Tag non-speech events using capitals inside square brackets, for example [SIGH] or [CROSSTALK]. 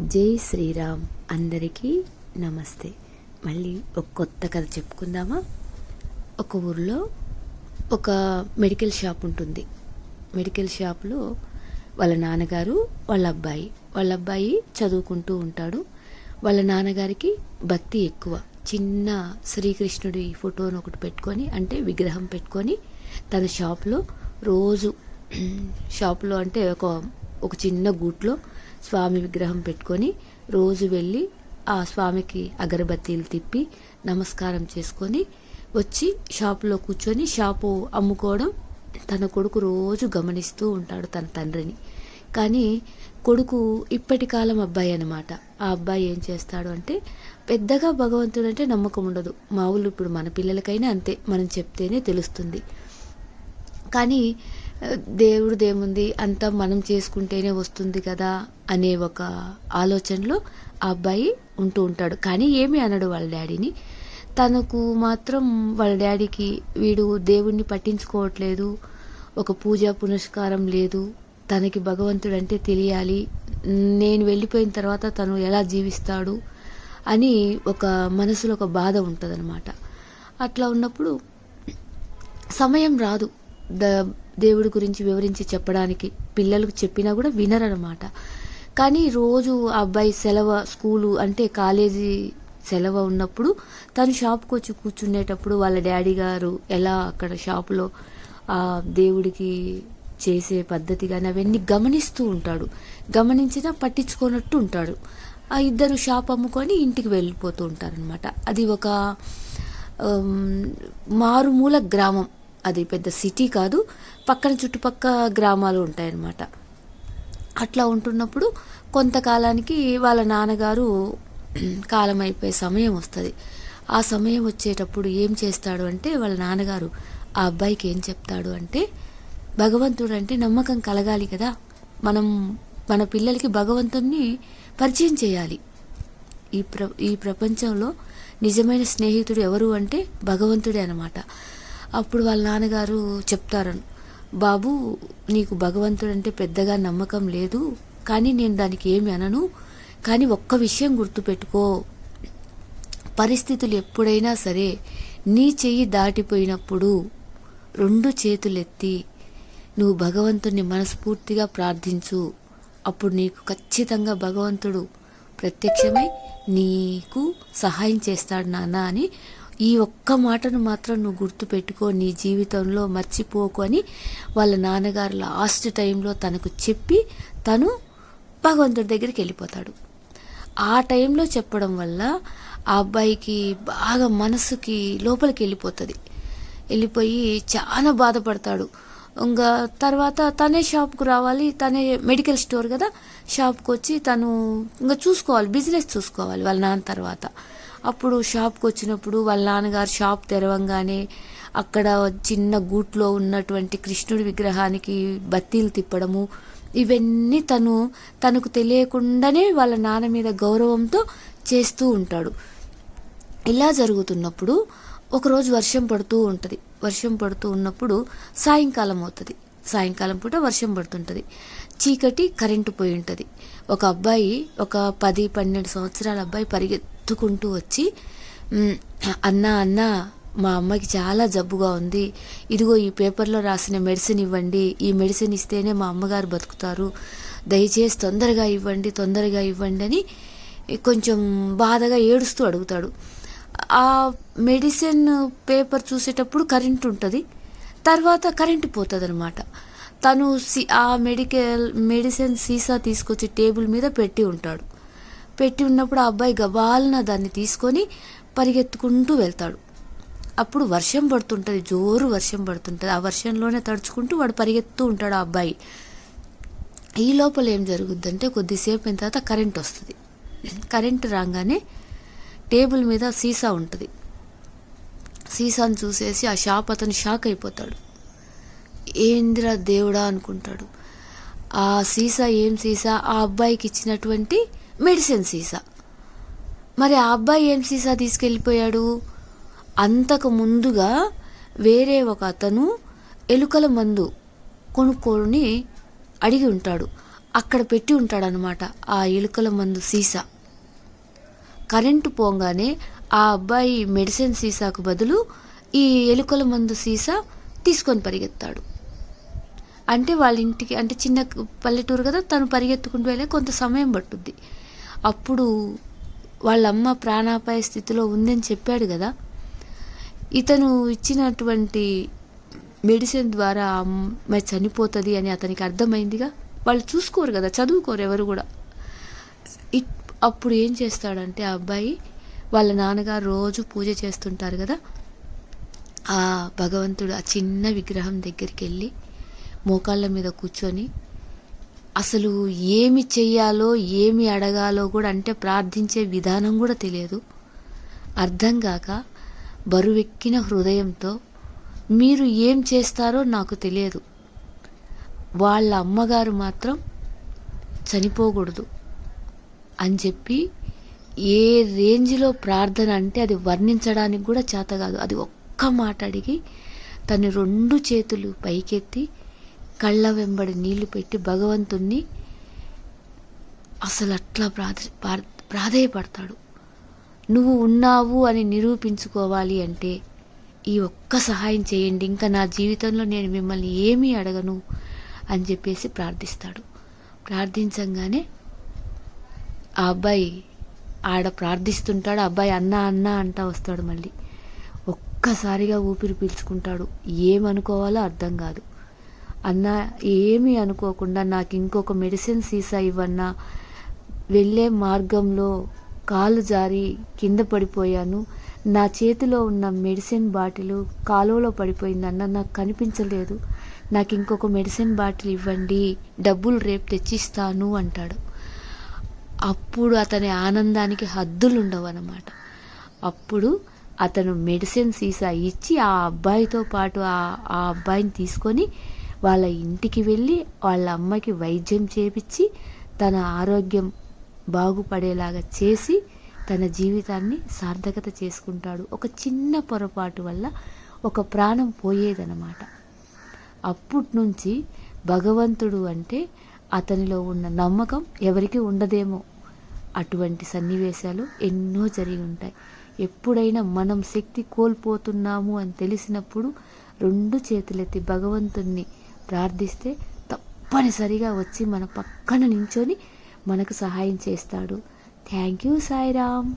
జై శ్రీరామ్. అందరికీ నమస్తే. మళ్ళీ ఒక కొత్త కథ చెప్పుకుందామా? ఒక ఊర్లో ఒక మెడికల్ షాప్ ఉంటుంది. మెడికల్ షాప్లో వాళ్ళ నాన్నగారు వాళ్ళ అబ్బాయి. వాళ్ళ అబ్బాయి చదువుకుంటూ ఉంటాడు. వాళ్ళ నాన్నగారికి భక్తి ఎక్కువ. చిన్న శ్రీకృష్ణుడి ఫోటోను ఒకటి పెట్టుకొని అంటే విగ్రహం పెట్టుకొని తన షాప్లో రోజు [CLEARS THROAT] షాప్లో అంటే ఒక ఒక చిన్న గూట్లో స్వామి విగ్రహం పెట్టుకొని రోజు వెళ్ళి ఆ స్వామికి అగరబత్తీలు తిప్పి నమస్కారం చేసుకొని వచ్చి షాపులో కూర్చొని షాపు అమ్ముకోవడం తన కొడుకు రోజు గమనిస్తూ ఉంటాడు తన తండ్రిని. కానీ కొడుకు ఇప్పటి కాలం అబ్బాయి అనమాట ఆ అబ్బాయి ఏం చేస్తాడు అంటే పెద్దగా భగవంతుడు అంటే నమ్మకం ఉండదు. మామూలు ఇప్పుడు మన పిల్లలకైనా అంతే. మనం చెప్తేనే తెలుస్తుంది. కానీ దేవుడిదేముంది? అంతా మనం చేసుకుంటేనే వస్తుంది కదా అనే ఒక ఆలోచనలో ఆ అబ్బాయి ఉంటూ ఉంటాడు. కానీ ఏమీ అనడు వాళ్ళ డాడీని. తనకు మాత్రం వాళ్ళ డాడీకి వీడు దేవుణ్ణి పట్టించుకోవట్లేదు ఒక పూజ పునస్కారం లేదు తనకి భగవంతుడు అంటే తెలియాలి నేను వెళ్ళిపోయిన తర్వాత తను ఎలా జీవిస్తాడు అని ఒక మనసులో ఒక బాధ ఉంటుందన్నమాట. అట్లా ఉన్నప్పుడు సమయం రాదు. ద దేవుడి గురించి వివరించి చెప్పడానికి పిల్లలకు చెప్పినా కూడా వినరనమాట కానీ రోజు ఆ అబ్బాయి సెలవు స్కూలు అంటే కాలేజీ సెలవు ఉన్నప్పుడు తను షాప్కి వచ్చి కూర్చునేటప్పుడు వాళ్ళ డాడీ గారు ఎలా అక్కడ షాపులో ఆ దేవుడికి చేసే పద్ధతి కానీ అవన్నీ గమనిస్తూ ఉంటాడు. గమనించినా పట్టించుకోనట్టు ఉంటాడు. ఆ ఇద్దరు షాప్ అమ్ముకొని ఇంటికి వెళ్ళిపోతూ ఉంటారనమాట అది ఒక మారుమూల గ్రామం. అది పెద్ద సిటీ కాదు పక్కన చుట్టుపక్క గ్రామాలు ఉంటాయన్నమాట. అట్లా ఉంటున్నప్పుడు కొంతకాలానికి వాళ్ళ నాన్నగారు [CLEARS THROAT] కాలం అయిపోయే సమయం వస్తుంది. ఆ సమయం వచ్చేటప్పుడు ఏం చేస్తాడు అంటే వాళ్ళ నాన్నగారు ఆ అబ్బాయికి ఏం చెప్తాడు అంటే భగవంతుడు అంటే నమ్మకం కలగాలి కదా. మనం మన పిల్లలకి భగవంతుణ్ణి పరిచయం చేయాలి. ఈ ప్ర ఈ ప్రపంచంలో నిజమైన స్నేహితుడు ఎవరు అంటే భగవంతుడే అనమాట అప్పుడు వాళ్ళ నాన్నగారు చెప్తారు బాబు నీకు భగవంతుడు అంటే పెద్దగా నమ్మకం లేదు కానీ నేను దానికి ఏమి అనను కానీ ఒక్క విషయం గుర్తుపెట్టుకో. పరిస్థితులు ఎప్పుడైనా సరే నీ చెయ్యి దాటిపోయినప్పుడు రెండు చేతులెత్తి నువ్వు భగవంతుణ్ణి మనస్ఫూర్తిగా ప్రార్థించు. అప్పుడు నీకు ఖచ్చితంగా భగవంతుడు ప్రత్యక్షమై నీకు సహాయం చేస్తాడు నాన్న అని ఈ ఒక్క మాటను మాత్రం నువ్వు గుర్తుపెట్టుకో నీ జీవితంలో మర్చిపోకు అని వాళ్ళ నాన్నగారు లాస్ట్ టైంలో తనకు చెప్పి తను భగవంతుడి దగ్గరికి వెళ్ళిపోతాడు. ఆ టైంలో చెప్పడం వల్ల ఆ అబ్బాయికి బాగా మనసుకి లోపలికి వెళ్ళిపోతుంది. వెళ్ళిపోయి చాలా బాధపడతాడు. ఇంకా తర్వాత తనే షాప్కు రావాలి తనే మెడికల్ స్టోర్ కదా షాప్కి వచ్చి తను ఇంకా చూసుకోవాలి బిజినెస్ చూసుకోవాలి వాళ్ళ నాన్న తర్వాత. అప్పుడు షాప్కి వచ్చినప్పుడు వాళ్ళ నాన్నగారు షాప్ తెరవంగానే అక్కడ చిన్న గూట్లో ఉన్నటువంటి కృష్ణుడి విగ్రహానికి బత్తీలు తిప్పడము ఇవన్నీ తను తనకు తెలియకుండానే వాళ్ళ నాన్న మీద గౌరవంతో చేస్తూ ఉంటాడు. ఇలా జరుగుతున్నప్పుడు ఒకరోజు వర్షం పడుతూ ఉంటుంది. వర్షం పడుతూ ఉన్నప్పుడు సాయంకాలం అవుతుంది. సాయంకాలం పూట వర్షం పడుతుంటుంది. చీకటి కరెంటు పోయి ఉంటుంది. ఒక అబ్బాయి ఒక పది పన్నెండు సంవత్సరాల అబ్బాయి పరిగెత్తుకుంటూ వచ్చి అన్న అన్నా మా అమ్మకి చాలా జబ్బుగా ఉంది. ఇదిగో ఈ పేపర్లో రాసిన మెడిసిన్ ఇవ్వండి. ఈ మెడిసిన్ ఇస్తేనే మా అమ్మగారు బతుకుతారు. దయచేసి తొందరగా ఇవ్వండి తొందరగా ఇవ్వండి అని కొంచెం బాధగా ఏడుస్తూ అడుగుతాడు. ఆ మెడిసిన్ పేపర్ చూసేటప్పుడు కరెంట్ ఉంటుంది. తర్వాత కరెంట్ పోతుంది అనమాట తను సి ఆ మెడికల్ మెడిసిన్ సీసా తీసుకొచ్చి టేబుల్ మీద పెట్టి ఉంటాడు. పెట్టి ఉన్నప్పుడు ఆ అబ్బాయి గబాలన దాన్ని తీసుకొని పరిగెత్తుకుంటూ వెళ్తాడు. అప్పుడు వర్షం పడుతుంటుంది జోరు వర్షం పడుతుంటుంది. ఆ వర్షంలోనే తడుచుకుంటూ వాడు పరిగెత్తు ఉంటాడు ఆ అబ్బాయి. ఈ లోపల ఏం జరుగుద్దంటే కొద్దిసేపు అయిన తర్వాత కరెంట్ వస్తుంది. కరెంట్ రాగానే టేబుల్ మీద సీసా ఉంటుంది. సీసాను చూసేసి ఆ షాప్ అతను షాక్ అయిపోతాడు. ఏందిరా దేవుడా అనుకుంటాడు. ఆ సీసా ఏం సీసా? ఆ అబ్బాయికి ఇచ్చినటువంటి మెడిసిన్ సీసా. మరి ఆ అబ్బాయి ఏం సీసా తీసుకెళ్ళిపోయాడు? అంతకు ముందుగా వేరే ఒక అతను ఎలుకల మందు కొనుక్కొని అడిగి ఉంటాడు. అక్కడ పెట్టి ఉంటాడనమాట ఆ ఎలుకల మందు సీసా. కరెంటు పోగానే ఆ అబ్బాయి మెడిసిన్ సీసాకు బదులు ఈ ఎలుకల మందు సీసా తీసుకొని పరిగెత్తాడు. అంటే వాళ్ళ ఇంటికి అంటే చిన్న పల్లెటూరు కదా తను పరిగెత్తుకుంటూ వెళ్ళే కొంత సమయం పట్టుద్ది. అప్పుడు వాళ్ళ అమ్మ ప్రాణాపాయ స్థితిలో ఉందని చెప్పాడు కదా. ఇతను ఇచ్చినటువంటి మెడిసిన్ ద్వారా అమ్మాయి చనిపోతుంది అని అతనికి అర్థమైందిగా. వాళ్ళు చూసుకోరు కదా చదువుకోరు ఎవరు కూడా. ఇట్ అప్పుడు ఏం చేస్తాడంటే ఆ అబ్బాయి వాళ్ళ నాన్నగారు రోజు పూజ చేస్తుంటారు కదా. ఆ భగవంతుడు ఆ చిన్న విగ్రహం దగ్గరికి వెళ్ళి మోకాళ్ళ మీద కూర్చొని అసలు ఏమి చెయ్యాలో ఏమి అడగాలో కూడా అంటే ప్రార్థించే విధానం కూడా తెలియదు. అర్థం కాక బరువెక్కిన హృదయంతో మీరు ఏం చేస్తారో నాకు తెలియదు. వాళ్ళ అమ్మగారు మాత్రం చనిపోకూడదు అని చెప్పి ఏ రేంజ్లో ప్రార్థన అంటే అది వర్ణించడానికి కూడా చేత కాదు. అది ఒక్క మాట అడిగి తన రెండు చేతులు పైకెత్తి కళ్ళ వెంబడి నీళ్ళు పెట్టి భగవంతుణ్ణి అసలు అట్లా ప్రాధ ప్రాధేయపడతాడు. నువ్వు ఉన్నావు అని నిరూపించుకోవాలి అంటే ఈ ఒక్క సహాయం చేయండి. ఇంకా నా జీవితంలో నేను మిమ్మల్ని ఏమీ అడగను అని చెప్పేసి ప్రార్థిస్తాడు. ప్రార్థించంగానే ఆ అబ్బాయి ఆడ ప్రార్థిస్తుంటాడు. ఆ అబ్బాయి అన్న అన్న అంటా వస్తాడు మళ్ళీ. ఒక్కసారిగా ఊపిరి పీల్చుకుంటాడు. ఏమనుకోవాలో అర్థం కాదు. అన్నా ఏమీ అనుకోకుండా నాకు ఇంకొక మెడిసిన్ సీసా ఇవ్వన్నా వెళ్ళే మార్గంలో కాలు జారి కింద పడిపోయాను. నా చేతిలో ఉన్న మెడిసిన్ బాటిల్ కాలువలో పడిపోయిందన్న నాకు కనిపించలేదు. నాకు ఇంకొక మెడిసిన్ బాటిల్ ఇవ్వండి డబ్బులు రేపు తెచ్చిస్తాను అంటాడు. అప్పుడు అతని ఆనందానికి హద్దులు ఉండవు అనమాట అప్పుడు అతను మెడిసిన్ సీసా ఇచ్చి ఆ అబ్బాయితో పాటు ఆ ఆ అబ్బాయిని తీసుకొని వాళ్ళ ఇంటికి వెళ్ళి వాళ్ళ అమ్మకి వైద్యం చేపించి తన ఆరోగ్యం బాగుపడేలాగా చేసి తన జీవితాన్ని సార్థకత చేసుకుంటాడు. ఒక చిన్న పొరపాటు వల్ల ఒక ప్రాణం పోయేదనమాట అప్పటి నుంచి భగవంతుడు అంటే అతనిలో ఉన్న నమ్మకం ఎవరికి ఉండదేమో. అటువంటి సన్నివేశాలు ఎన్నో జరిగి ఉంటాయి. ఎప్పుడైనా మనం శక్తి కోల్పోతున్నాము అని తెలిసినప్పుడు రెండు చేతులెత్తి భగవంతుణ్ణి ప్రార్థిస్తే తప్పనిసరిగా వచ్చి మన పక్కన నించొని మనకు సహాయం చేస్తాడు. Thank you Sairam.